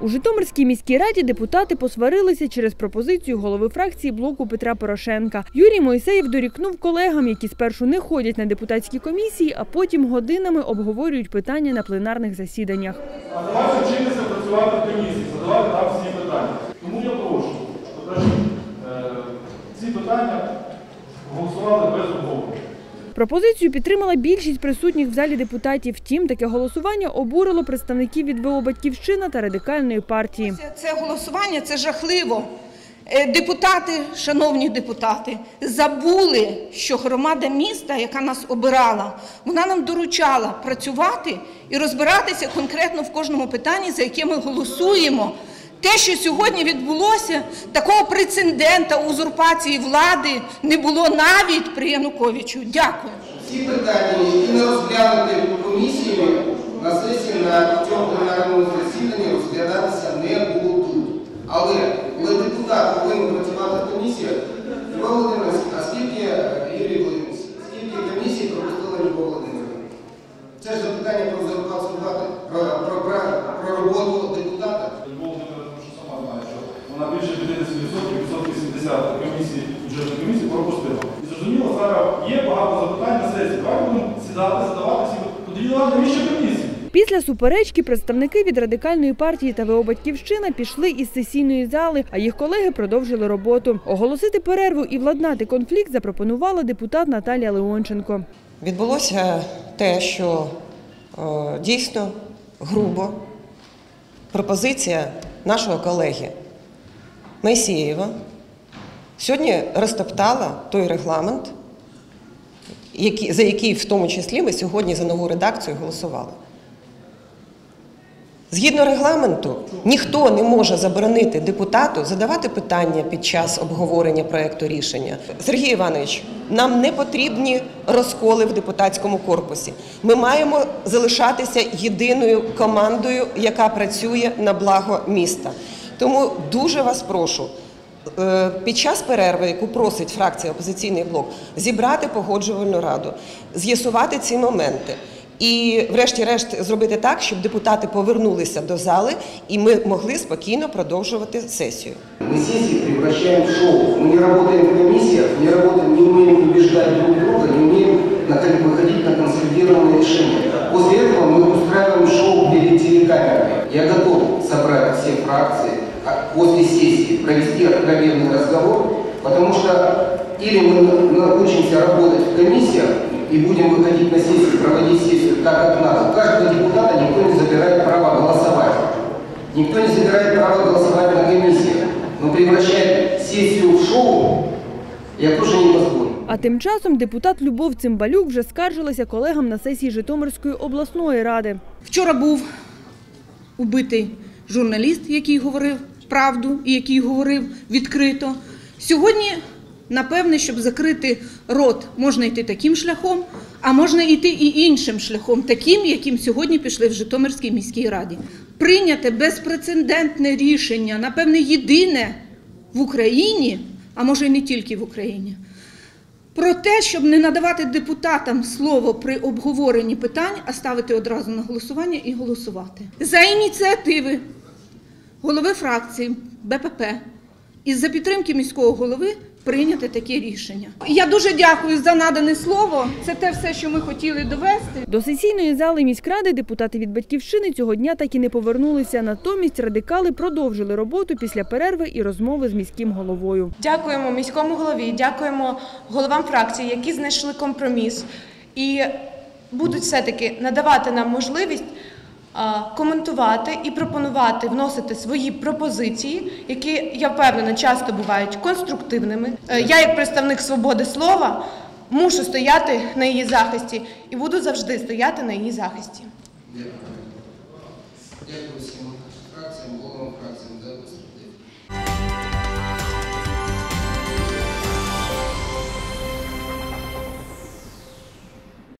У Житомирській міській раді депутати посварилися через пропозицію голови фракції блоку Петра Порошенка. Юрій Мойсеєв дорікнув колегам, які спершу не ходять на депутатські комісії, а потім годинами обговорюють питання на пленарних засіданнях. А давайте вчитися працювати в комісії, задавати там всі питання. Тому я прошу, покажіть, е, ці питання голосували без обговорення. Пропозицію підтримала більшість присутніх в залі депутатів. Втім, таке голосування обурило представників від ВО «Батьківщина» та радикальної партії. Це, голосування це жахливо. Е, Депутати, шановні депутати, забули, що громада міста, яка нас обирала, вона нам доручала працювати і розбиратися конкретно в кожному питанні, за яке ми голосуємо. Те, що сьогодні відбулося, такого прецедента узурпації влади не було навіть при Януковичу. Дякую. Всі питання, які не розглянуті комісіями на сесії на цьому пленарному засіданні розглядатися не будуть. Але коли депутат повинен працювати Любов Володимирович, а скільки Юрій Володимирович, скільки комісій пропустила Любов Володимировна? Це ж запитання про зарплату влади, про, про, про, про роботу депутата. Любов Володимирівна, тому що сама знає, що вона більше 50%, відсотків 70 комісій, бюджетної комісії пропустила. І зрозуміло, зараз є багато запитань на сесії. Будемо сідати, задавати всі. Подивіться, навіщо комісії? Після суперечки представники від радикальної партії та ВО «Батьківщина» пішли із сесійної зали, а їх колеги продовжили роботу. Оголосити перерву і владнати конфлікт запропонувала депутат Наталія Леонченко. Відбулося те, що е, дійсно грубо пропозиція нашого колеги Майсієва сьогодні розтоптала той регламент, за який в тому числі ми сьогодні за нову редакцію голосували. Згідно регламенту, ніхто не може заборонити депутату задавати питання під час обговорення проекту рішення. Сергій Іванович, нам не потрібні розколи в депутатському корпусі. Ми маємо залишатися єдиною командою, яка працює на благо міста. Тому дуже вас прошу. е, Під час перерви, яку просить фракція опозиційний блок, зібрати погоджувальну раду, з'ясувати ці моменти. І, врешті-решт, зробити так, щоб депутати повернулися до зали, і ми могли спокійно продовжувати сесію. Мы сессии превращаем в шоу. Мы не работаем в комиссиях, не работаем, не умеем убеждать друг друга, не умеем наконец, выходить на консолидированные решения. После этого мы устраиваем шоу перед телекамерами. Я готов собрать все фракции, а после сессии провести откровенный разговор, потому что или мы научимся работать в комиссиях и будем выходить на сессию, проводить сессию так, как надо. У каждого депутата никто не забирает право голосовать. Никто не забирает право голосовать на комиссиях. Но превращать сессию в шоу я тоже не позволю. А тим часом депутат Любов Цимбалюк вже скаржилася колегам на сесії Житомирської обласної ради. Вчора був убитий журналіст, який говорив правду і який говорив відкрито. Сьогодні, напевне, щоб закрити рот, можна йти таким шляхом, а можна йти і іншим шляхом, таким, яким сьогодні пішли в Житомирській міській раді. Прийняте безпрецедентне рішення, напевне, єдине в Україні, а може і не тільки в Україні. Про те, щоб не надавати депутатам слово при обговоренні питань, а ставити одразу на голосування і голосувати. За ініціативи голови фракції БПП і за підтримки міського голови прийняти таке рішення. Я дуже дякую за надане слово. Це те все, що ми хотіли довести. До сесійної зали міськради депутати від батьківщини цього дня так і не повернулися. Натомість радикали продовжили роботу після перерви і розмови з міським головою. Дякуємо міському голові, дякуємо головам фракції, які знайшли компроміс і будуть все-таки надавати нам можливість коментувати і пропонувати вносити свої пропозиції, які я впевнена часто бувають конструктивними. Е, Я, як представник свободи слова, мушу стояти на її захисті і буду завжди стояти на її захисті. Дякую всім фракціям, головам фракціям за.